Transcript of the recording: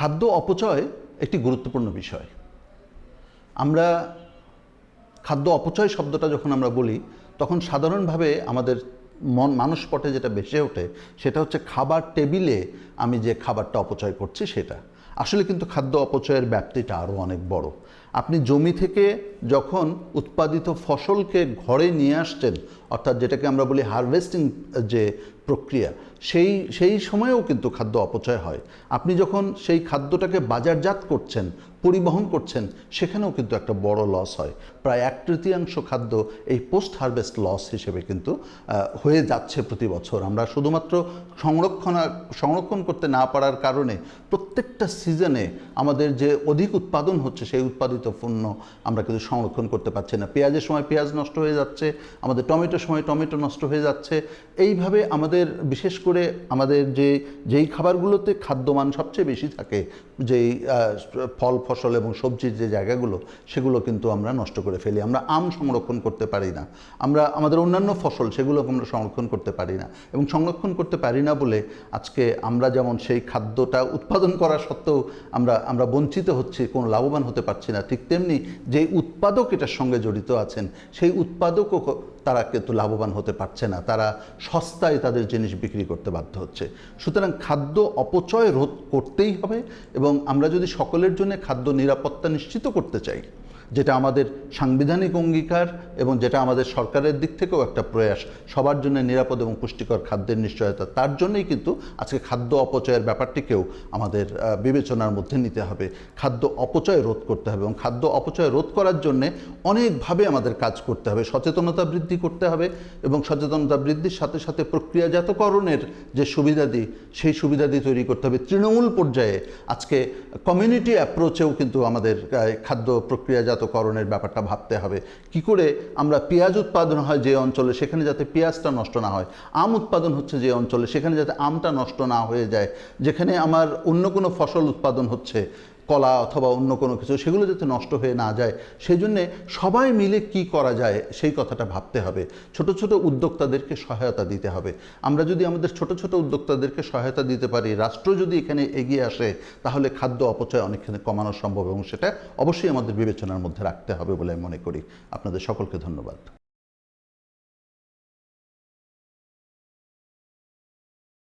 খাদ্য অপচয় একটি গুরুত্বপূর্ণ বিষয়। আমরা খাদ্য অপচয় শব্দটা যখন আমরা বলি, তখন সাধারণভাবে আমাদের মন, মানুষ পটে যেটা বেঁচে ওঠে, সেটা হচ্ছে খাবার টেবিলে আমি যে খাবারটা অপচয় করছি সেটা। আসলে কিন্তু খাদ্য অপচয়ের ব্যাপ্তিটা আরও অনেক বড়। আপনি জমি থেকে যখন উৎপাদিত ফসলকে ঘরে নিয়ে আসছেন, অর্থাৎ যেটাকে আমরা বলি হারভেস্টিং যে প্রক্রিয়া, সেই সেই সময়েও কিন্তু খাদ্য অপচয় হয়। আপনি যখন সেই খাদ্যটাকে বাজারজাত করছেন, পরিবহন করছেন, সেখানেও কিন্তু একটা বড় লস হয়। প্রায় এক তৃতীয়াংশ খাদ্য এই পোস্ট হারভেস্ট লস হিসেবে কিন্তু হয়ে যাচ্ছে প্রতি বছর। আমরা শুধুমাত্র সংরক্ষণ সংরক্ষণ করতে না পারার কারণে প্রত্যেকটা সিজনে আমাদের যে অধিক উৎপাদন হচ্ছে, সেই উৎপাদিত পণ্য আমরা কিন্তু সংরক্ষণ করতে পারছি না। পেঁয়াজের সময় পেঁয়াজ নষ্ট হয়ে যাচ্ছে, আমাদের টমেটোর সময় টমেটো নষ্ট হয়ে যাচ্ছে। এইভাবে আমাদের বিশেষ করে আমাদের যে, যেই খাবারগুলোতে খাদ্যমান সবচেয়ে বেশি থাকে, যেই ফল, ফসল এবং সবজির যে জায়গাগুলো, সেগুলো কিন্তু আমরা নষ্ট করে ফেলি। আমরা আম সংরক্ষণ করতে পারি না। আমরা, আমাদের অন্যান্য ফসল সেগুলো আমরা সংরক্ষণ করতে পারি না। এবং সংরক্ষণ করতে পারি না বলে আজকে আমরা যেমন সেই খাদ্যটা উৎপাদন করা সত্ত্বেও আমরা আমরা বঞ্চিত হচ্ছি, কোনো লাভবান হতে পারছি না ঠিক তেমনি যে উৎপাদক এটার সঙ্গে জড়িত আছেন, সেই উৎপাদকও তারা কিন্তু লাভবান হতে পারছে না। তারা সস্তায় তাদের জিনিস বিক্রি করতে বাধ্য হচ্ছে। সুতরাং খাদ্য অপচয় রোধ করতেই হবে এবং আমরা যদি সকলের জন্য খাদ্য নিরাপত্তা নিশ্চিত করতে চাই যেটা আমাদের সাংবিধানিক অঙ্গীকার এবং যেটা আমাদের সরকারের দিক থেকেও একটা প্রয়াস, সবার জন্য নিরাপদ এবং পুষ্টিকর খাদ্যের নিশ্চয়তা, তার জন্যই কিন্তু আজকে খাদ্য অপচয়ের ব্যাপারটিকেও আমাদের বিবেচনার মধ্যে নিতে হবে। খাদ্য অপচয় রোধ করতে হবে এবং খাদ্য অপচয় রোধ করার জন্যে অনেকভাবে আমাদের কাজ করতে হবে। সচেতনতা বৃদ্ধি করতে হবে এবং সচেতনতা বৃদ্ধির সাথে সাথে প্রক্রিয়াজাতকরণের যে সুবিধাদি, সেই সুবিধাদি তৈরি করতে হবে। তৃণমূল পর্যায়ে আজকে কমিউনিটি অ্যাপ্রোচেও কিন্তু আমাদের খাদ্য খাদ্য প্রক্রিয়াজাতকরণের ব্যাপারটা ভাবতে হবে। কি করে আমরা পেঁয়াজ উৎপাদন হয় যে অঞ্চলে সেখানে যাতে পেঁয়াজটা নষ্ট না হয়। আম উৎপাদন হচ্ছে যে অঞ্চলে সেখানে যাতে আমটা নষ্ট না হয়ে যায়। যেখানে আমার অন্য কোনো ফসল উৎপাদন হচ্ছে। কলা অথবা অন্য কোনো কিছু, সেগুলো যাতে নষ্ট হয়ে না যায় সেই জন্যে সবাই মিলে কি করা যায় সেই কথাটা ভাবতে হবে। ছোট ছোট উদ্যোক্তাদেরকে সহায়তা দিতে হবে। আমরা যদি আমাদের ছোট ছোট উদ্যোক্তাদেরকে সহায়তা দিতে পারি, রাষ্ট্র যদি এখানে এগিয়ে আসে, তাহলে খাদ্য অপচয় অনেকখানি কমানো সম্ভব এবং সেটা অবশ্যই আমাদের বিবেচনার মধ্যে রাখতে হবে বলে আমি মনে করি। আপনাদের সকলকে ধন্যবাদ।